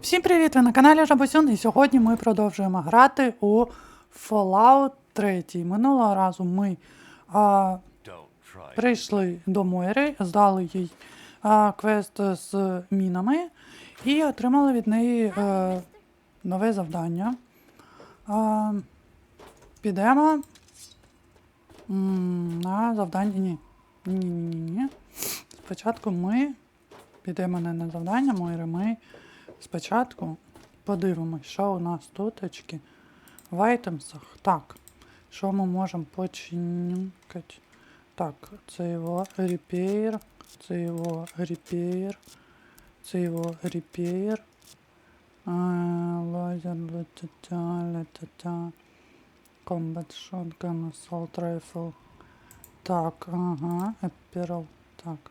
Всім привіт! Ви на каналі Жабосюн, і сьогодні ми продовжуємо грати у Fallout 3. Минулого разу ми а, прийшли до Мойри, здали їй а, квест з мінами і отримали від неї е, нове завдання. А, підемо на завдання. Ні. Ні, ні, ні, ні. Спочатку ми підемо не на завдання Мойри, ми спочатку подивимось, що у нас тут очки в айтемсах. Так, що ми можемо починкати? Так, це його repair, це його repair, це його repair. А, Лазер, ля-та-та, ля-та-та. Combat shotgun, assault rifle. Так, ага, Epiral, так.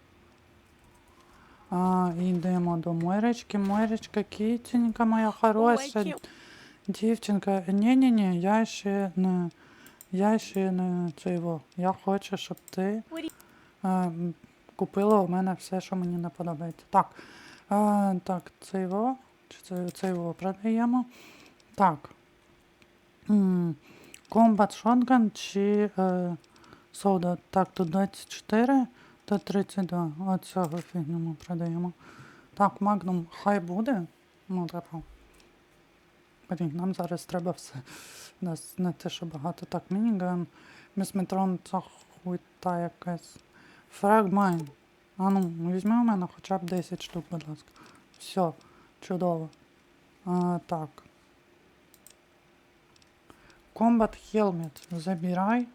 А, йдемо до Мойрочки. Мойрочка, кітенька моя хороша. Дівчинка, ні-ні-ні, я ще не. Я ще не цього. Я хочу, щоб ти а, купила у мене все, що мені не подобається. Так. А, так, цейво. Чи це цейво продаємо? Так. Combat Shotgun чи е, Soda. Так, тут 24 та 32. Оцього фігню ми продаємо. Так, Magnum хай буде. Ну, типу. Блін, нам зараз треба все. У нас не те, що багато. Так, мініган. Місметрон це хуйта якась. Фрагмайн. А ну, візьми у мене хоча б 10 штук, будь ласка. Все, чудово. А, так. Combat Helmet забирай.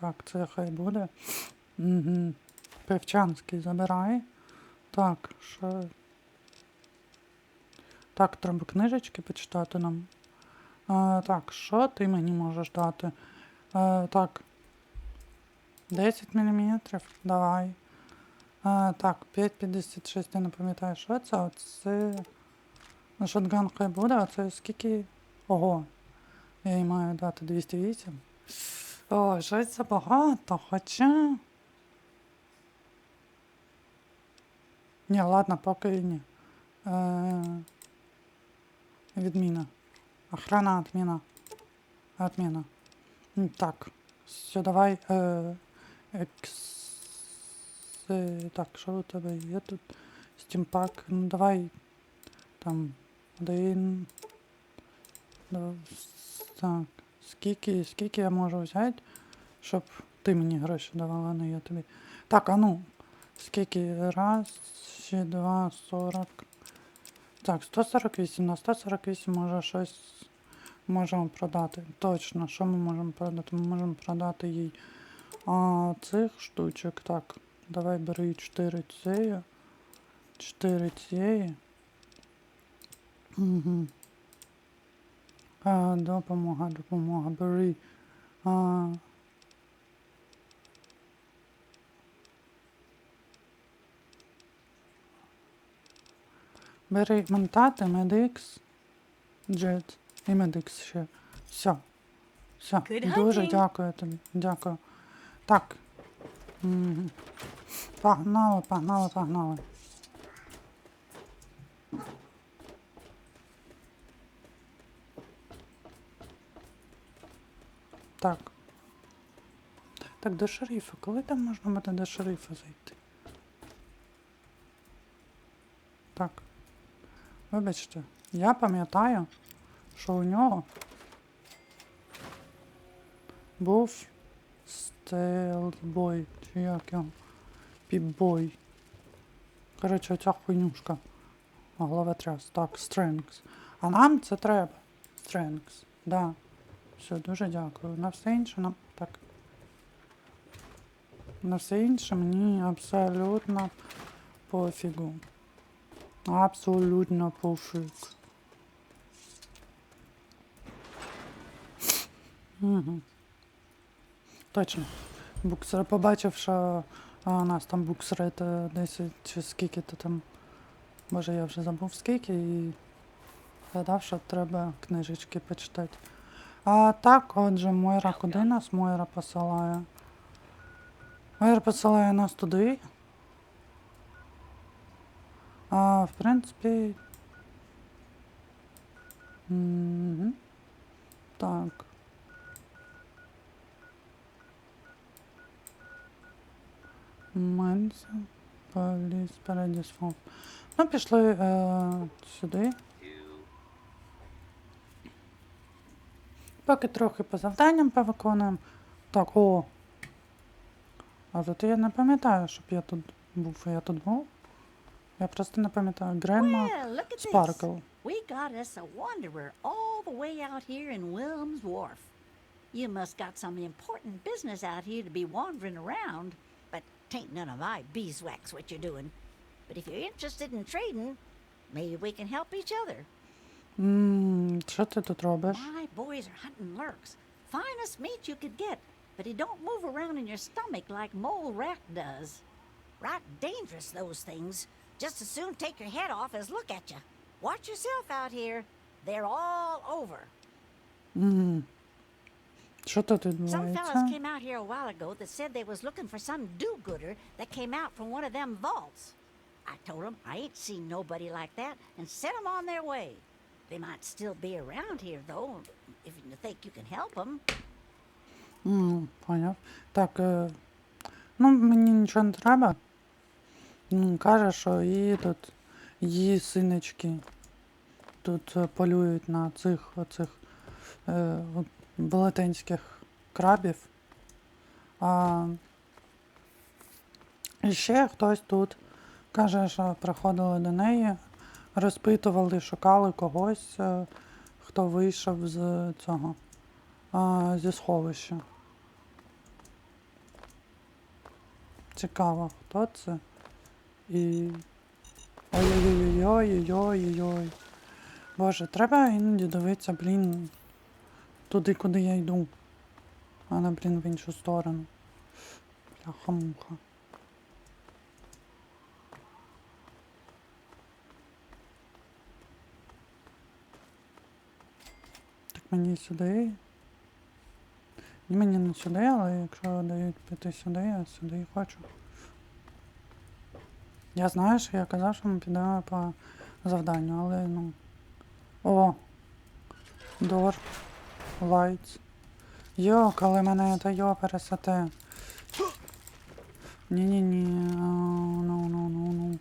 Так, це хай буде. Угу. Певчанський забирай. Так, що. Так, треба книжечки почитати нам. А, так, що ти мені можеш дати? А, так. 10 мм. Давай. А, так, 5,56, я не пам'ятаю, що це. Оце. Шотган хай буде, а це скільки. Ого. Я їй маю дати 208. О, щось забагато, хоча. Ні, ладно, поки ні. Е, відміна. Охрана отміна. Отміна. Так. Все, давай. Е, екс... Так, що у тебе є тут? Стімпак. Ну давай. Там. Один. Два, так. Скільки, скільки я можу взяти, щоб ти мені гроші давала, а не я тобі. Так, а ну. Скільки? Раз, ще два, сорок. Так, 148. На 148 може щось можемо продати. Точно, що ми можемо продати? Ми можемо продати їй а, цих штучок. Так, давай бери 4 цієї. 4 цієї. Угу. А, допомога, допомога, бери. А, Бери монтати, медикс, джет і медикс ще. Все. Все. Дуже дякую тобі. Дякую. Так. Погнали, погнали, погнали. Так. Так, до шерифа. Коли там можна буде до шерифа зайти? Так. Вибачте, я пам'ятаю, що у нього був стелбой, чи як його, піпбой. Коротше, оця хуйнюшка. Головотряс. Так, Strengths. А нам це треба. Strengths. Да. Все, дуже дякую. На все інше нам. Так. На все інше мені абсолютно пофігу. Абсолютно пофіг. Угу. Точно. Буксер побачив, що у нас там буксрет е, 10 чи скільки то там. Боже, я вже забув скільки і згадав, що треба книжечки почитати. А так, отже, Мойра куди нас Мойра посилає? Мойра посилає нас туди. А, в принципі. Мгм. Так. Менса. Поліс Paradise Ну, пішли е, сюди. Поки трохи по завданням повиконуємо. Так, о. А тут я не пам'ятаю, щоб я тут був. Я тут був. Я просто не пам'ятаю. Гренма Well, look at this. Sparkle. We got us a wanderer all the way out here in Wilm's Wharf. You must got some important business out here to be wandering around, but tain't none of my beeswax what you're doing. But if you're interested in trading, maybe we can help each other. Ммм, що ти тут робиш? My boys are hunting lurks. Finest meat you could get, but he don't move around in your stomach like mole rat does. Right dangerous, those things. Just as soon take your head off as look at you. Watch yourself out here. They're all over. Ммм. Що тут Some відбувається? fellas came out here a while ago that said they was looking for some do-gooder that came out from one of them vaults. I told 'em I ain't seen nobody like that and sent 'em on their way. They might still be around here, though, if you think you can help 'em. Ммм, поняв. Так, е, ну мені нічого не треба. Каже, що її тут, її синички тут е, полюють на цих оцих е, велетенських крабів. А і ще хтось тут каже, що приходили до неї, розпитували, шукали когось, е, хто вийшов з цього зі сховища. Цікаво, хто це? І. Ой-ой-ой-ой-ой-ой-ой. Боже, треба іноді дивитися, блін, туди, куди я йду. А не, блін, в іншу сторону. Бляха-муха. Мені сюди. Ні, мені не сюди, але якщо дають піти сюди, я сюди і хочу. Я знаю, що я казав, що ми підемо по завданню, але ну. О! Door. Lights. Йо, коли мене та йо пересете. Ні-ні-ні. Ну,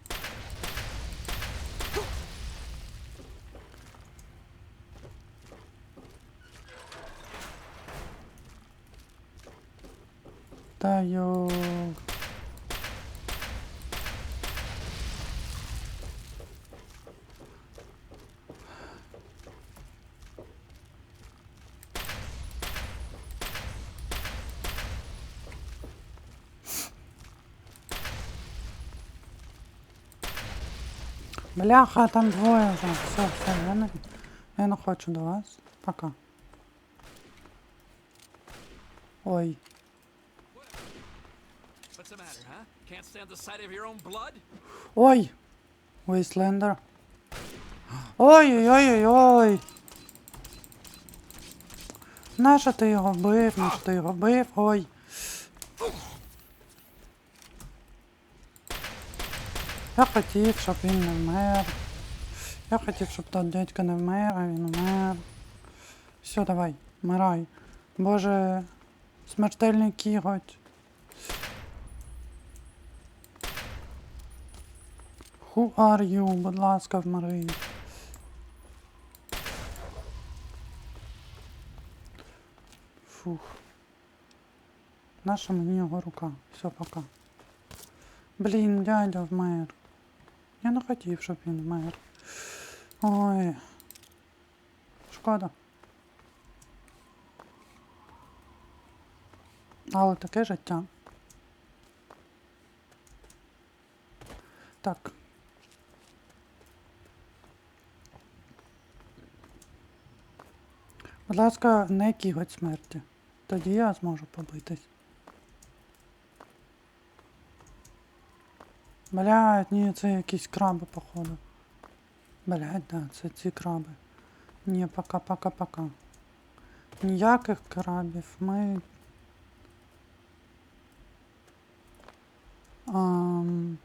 Та йо. Бляха, там двоє вже. Все, все, я не, я не хочу до вас. Пока. Ой. Ой! Вейслендер. Ой-ой-ой-ой-ой! Нащо ти його бив? Нащо ти його бив? Ой! Я хотів, щоб він не вмер. Я хотів, щоб тот дядько не вмер, а він вмер. Все, давай, вмирай. Боже, смертельний кіготь. Who are you? Будь ласка, вмри. Фух. Наша мені його рука. Все, пока. Блін, дядя вмер. Я не хотів, щоб він вмер. Ой. Шкода. Але таке життя. Так. Будь ласка, не кіготь смерті. Тоді я зможу побитись. Блядь, ні, це якісь краби, походу. Блядь, да, це ці краби. Ні, пока, пока, пока. Ніяких крабів. Ми. Ам...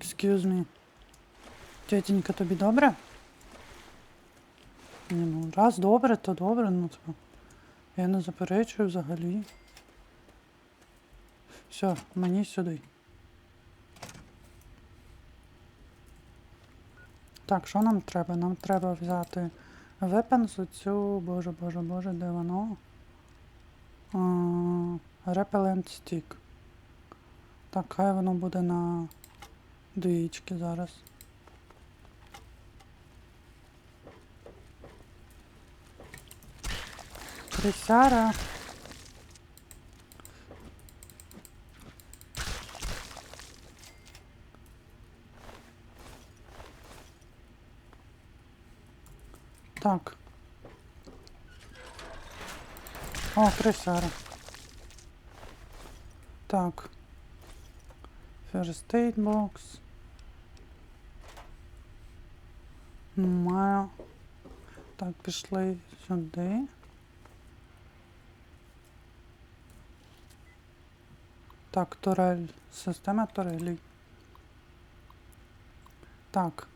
Excuse me. Тетенька, тобі добре? Ні, ну, раз добре, то добре, ну типу. Я не заперечую взагалі. Все, мені сюди. Так, що нам треба? Нам треба взяти weapons, оцю, боже, боже, боже, де воно? Repellent stick. Так, хай воно буде на двічки зараз. Крисяра. Так. О, крисяра. Так. First aid box. Немає. Так, пішли сюди. Так, турель. Система турелі. Так.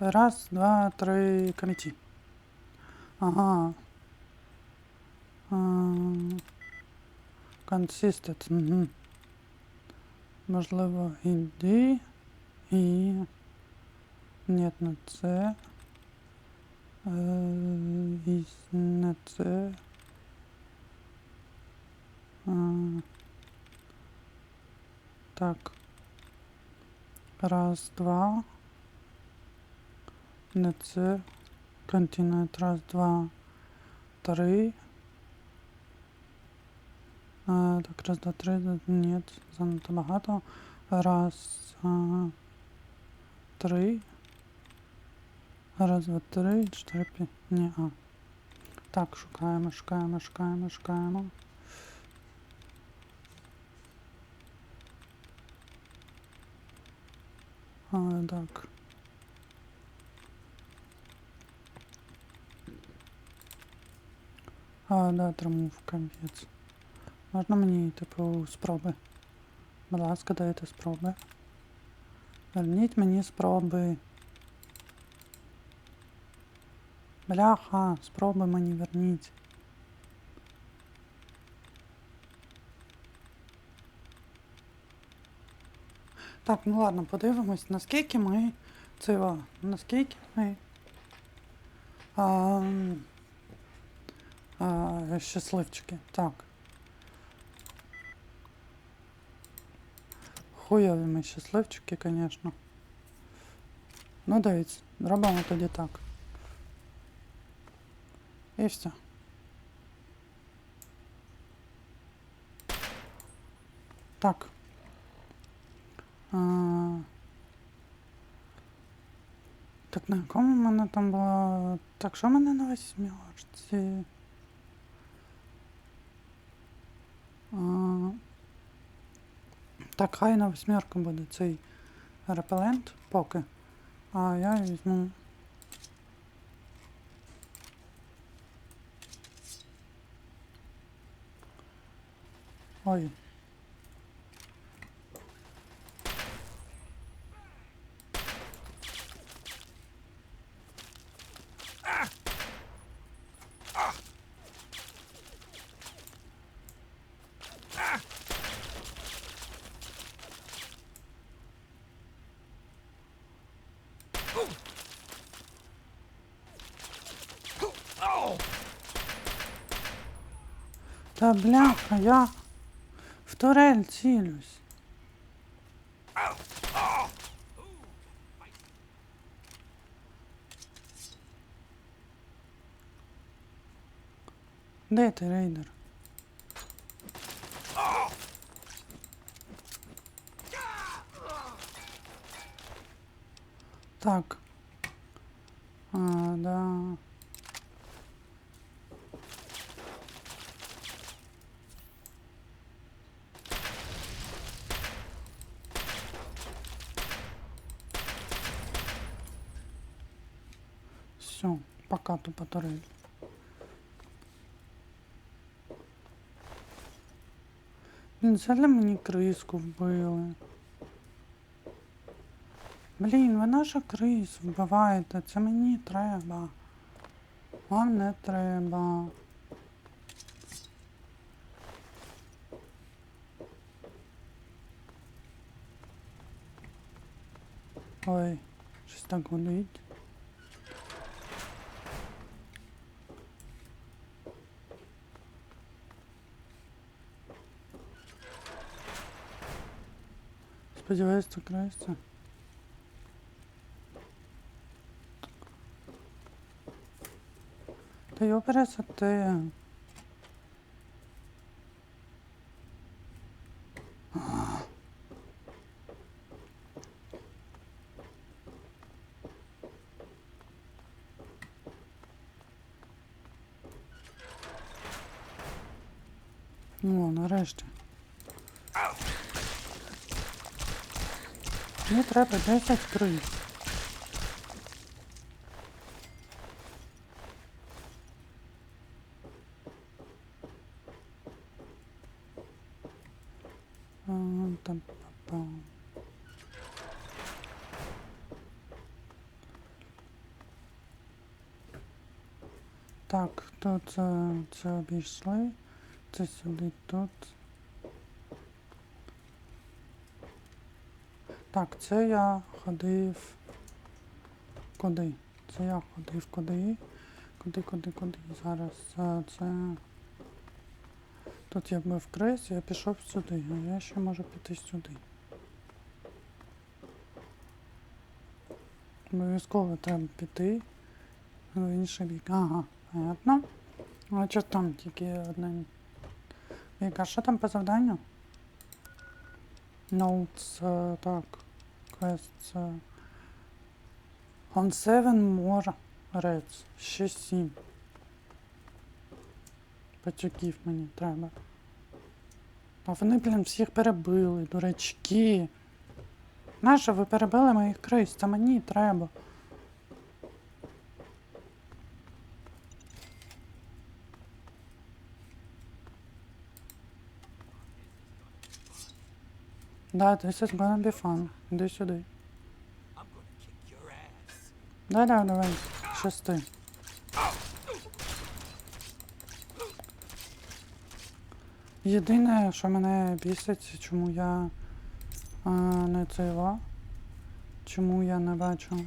Раз, два, три, коміті. Ага. Consistent. Угу. Можливо, іди і. Ні, не це. Е, і не це. Так. Раз, два. Не це. Континент. Раз, два, три. А, так, раз, два, три. Ні, занадто багато. Раз, а, три. Раз, два, три, чотири, п'ять. Ні, а. Так, шукаємо, шукаємо, шукаємо, шукаємо. А, так. А, да, тримав капець. Можна мені, типу, спроби? Будь ласка, дайте спроби. Верніть мені спроби. Бляха, спроби мені верніть. Так, ну ладно, подивимось, наскільки ми цього, наскільки ми а, а, щасливчики. Так. Хуйові ми щасливчики, звісно. Ну, дивіться, робимо тоді так. І все. Так. Так на якому мене там було. Так, що мене на восьмерці? Так, хай на восьмерку буде цей репелент поки. А я візьму. Ой. Та бляха, я в турель цілюсь. Де ти, рейдер? Так. Все, пока тупо турель. Блін, взяли мені криску вбили. Блін, ви наша крис вбиваєте, це мені треба. Вам не треба. Ой, щось так гудить. Сподіваюсь, це кристься. Та його пересати. О, нарешті. Мені треба 10 крис. А, там. Так, тут це обійшли. Це сюди тут. Так, це я ходив. Куди? Це я ходив куди? Куди, куди, куди? Зараз е, це. Тут я був крес, я пішов сюди, а я ще можу піти сюди. Обов'язково треба піти в інший бік. Ага, понятно. А що там тільки одне. Віка, що там по завданню? Notes, е, так. Quests. е, On seven more reds. Ще сім. Пацюків мені треба. А вони, блін, всіх перебили, дурачки. Нащо ви перебили моїх криз? Це мені треба. Да, this is gonna be fun. Іди сюди. Да, да, давай. Шести. Єдине, що мене бісить, чому я а, не цейва, чому я не бачу.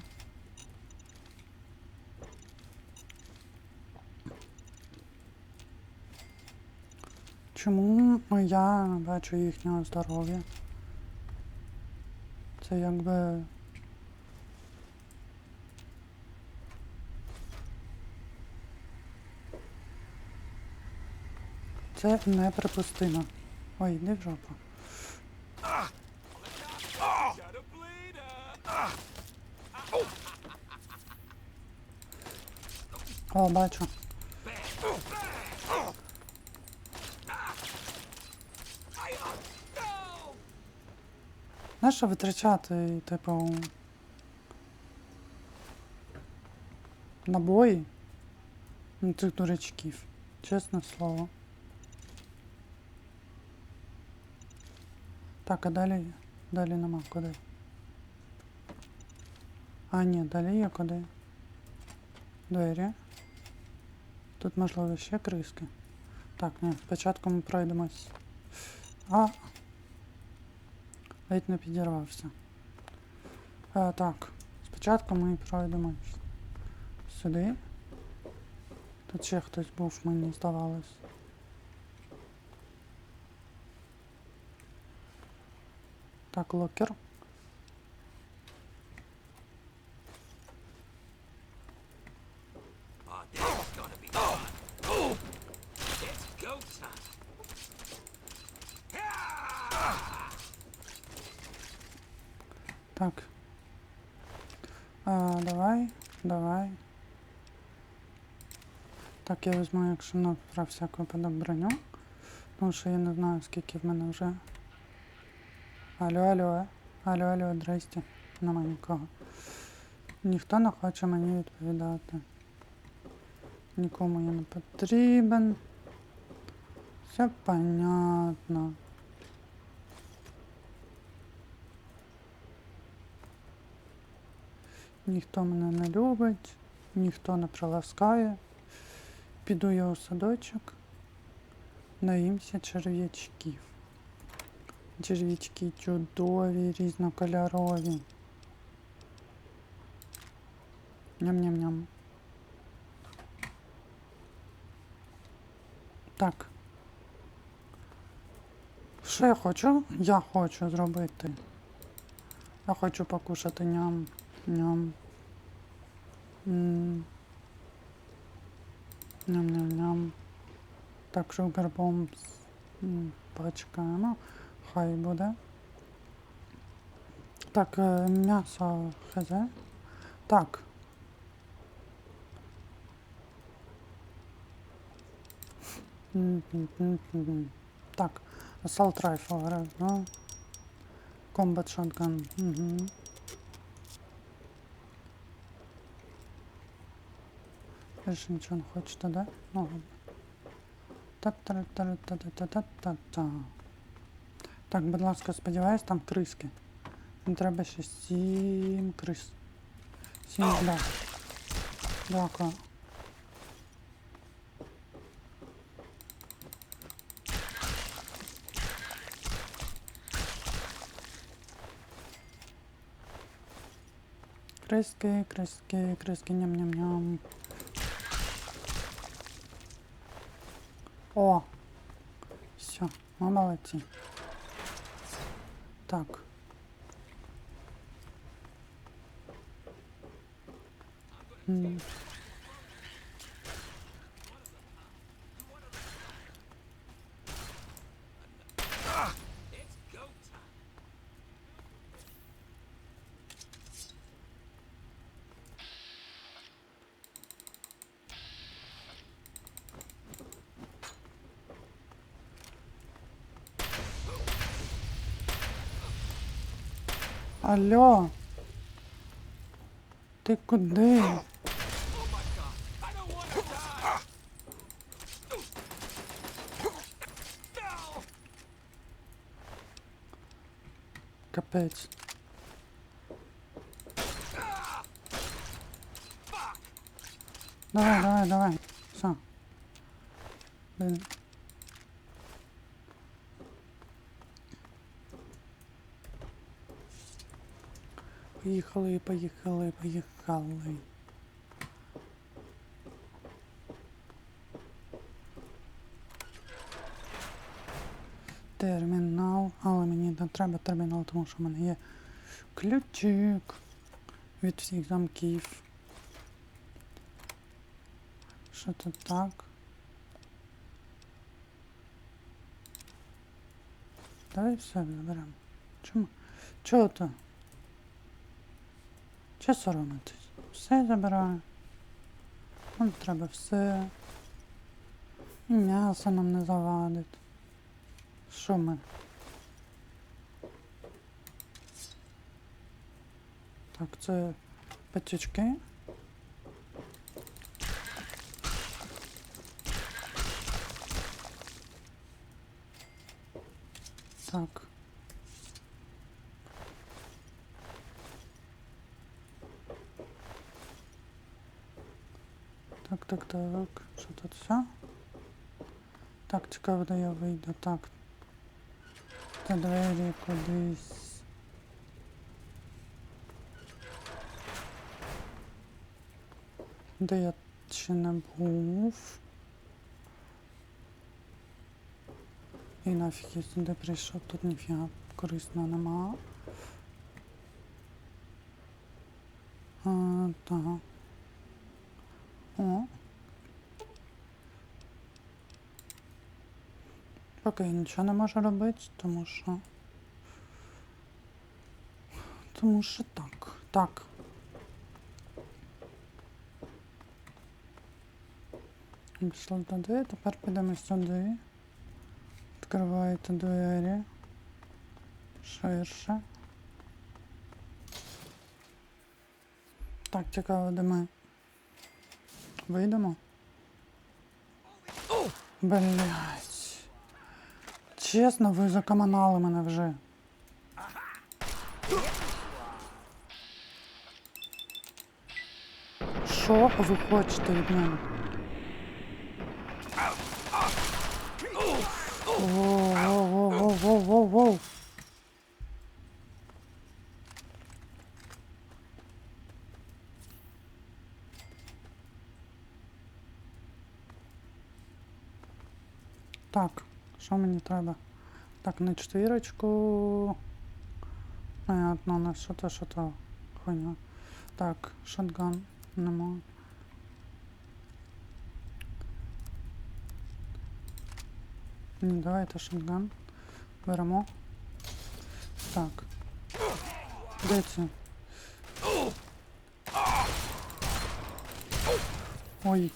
Чому я бачу їхнього здоров'я? Це якби. Це неприпустимо. Ой, йди в жопу. О, бачу. Нащо витрачати, типу. Набої на цих дурачків. Чесне слово. Так, а далі. Далі нема куди. А, ні, далі є куди. Двері. Тут можливо ще криски. Так, ні, спочатку ми пройдемось. А, Ледь не підірвався. А, так, спочатку ми пройдемо сюди. Тут ще хтось був, мені здавалось. Так, локер. Oh, this is gonna be fun. It's go time. Так. А, давай, давай. Так, я візьму, якщо на про всяк випадок броню. Тому що я не знаю, скільки в мене вже. Алло, алло, алло, алло, здрасте. Нема нікого. Ніхто не хоче мені відповідати. Нікому я не потрібен. Все понятно. Ніхто мене не любить, ніхто не приласкає. Піду я у садочок, наїмся черв'ячків. Черв'ячки чудові, різнокольорові. Ням-ням-ням. Так. Що я хочу? Я хочу зробити. Я хочу покушати ням. Ням. Ням-ням-ням. Так, шугарбом почекаємо. Хай буде. Так, е, м'ясо хезе. Так. Так, салтрайф, ну. Комбат шотган. Угу. Більше нічого не хочете, да? Ну ладно. Та-та-та-та-та-та-та-та-та. Так, будь ласка, сподіваюсь, там криски. Треба ще сім крис. Сім бля. Дякую. Криски, криски, криски, ням-ням-ням. О! Все, ми молодці. Так. М, Алло. Ти куди? Капець. Давай, давай, давай. Все. Блин. Поїхали, поїхали, поїхали. Термінал, але мені не треба термінал, тому що в мене є ключик від всіх замків. Що це так? Давай все заберемо. Чому? Чого то? Чи соромитись? Все забираю. Нам треба все. І м'ясо нам не завадить. Що ми? Так, це пацючки. Так. Так, так, так. Що тут все? Цікаво, де я вийду. Так. Та двері кудись. Де я ще не був. І нафіг я сюди прийшов, тут ніфіга корисного нема. А, так. О. Поки я нічого не можу робити, тому що. Тому що так. Так. Пішли туди, тепер підемо сюди. Відкриваєте двері. Ширше. Так, цікаво, де ми. Вийдемо? Блять. Чесно, ви закаманали мене вже. Що ви хочете від мене? Воу-воу-воу-воу-воу-воу. Так, що мені треба? Так, на четвірочку. Понятно, на що то, що то хуйня. Так, шотган нема. Ні, давайте шотган. Беремо. Так. Де ці? Ой.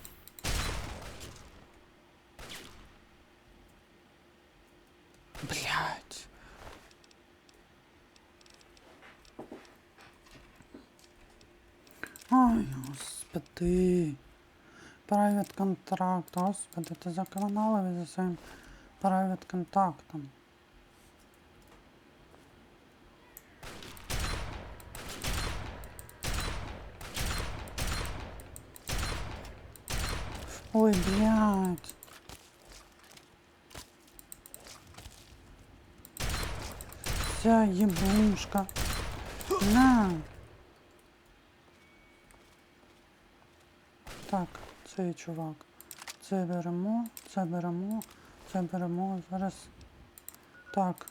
Господи. Private контракт, господи, ти законали за своїм private контактом. Ой, блядь. Вся ебушка. На. Так, цей чувак. Це беремо, це беремо, це беремо. Зараз. Так.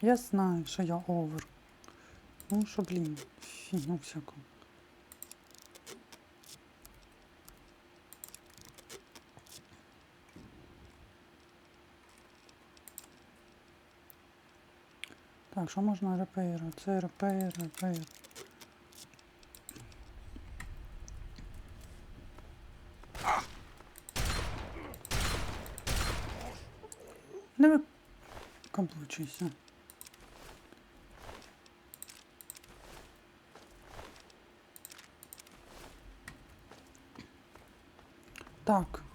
Я знаю, що я овер. Ну що, блін, фігню всяку. Так, що можна репейр? Це репейр, репейр. Не викаблучуйся. Так.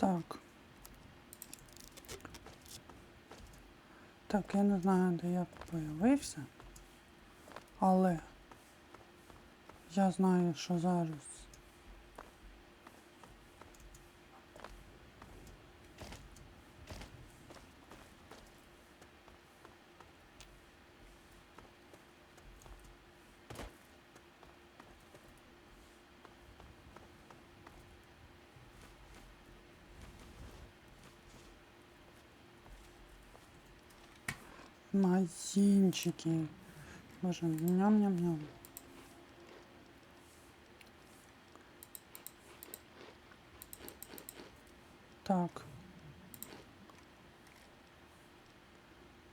Так. Так, я не знаю, де я появився, але я знаю, що зараз. Магазинчики. Боже, ням-ням-ням. Так.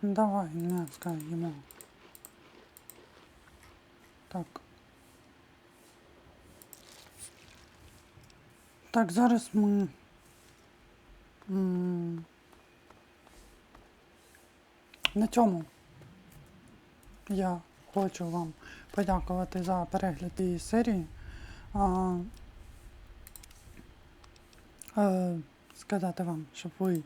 Давай, м'яска їмо. Так. Так, зараз ми. На цьому я хочу вам подякувати за перегляд цієї серії. А, е, сказати вам, щоб ви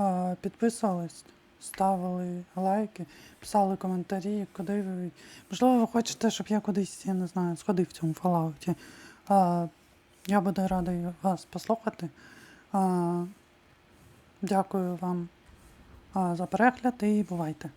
е, підписувались, ставили лайки, писали коментарі, куди ви. Можливо, ви хочете, щоб я кудись, я не знаю, сходив в цьому фалауті. Е, я буду радий вас послухати. Е, дякую вам за перегляд і бувайте.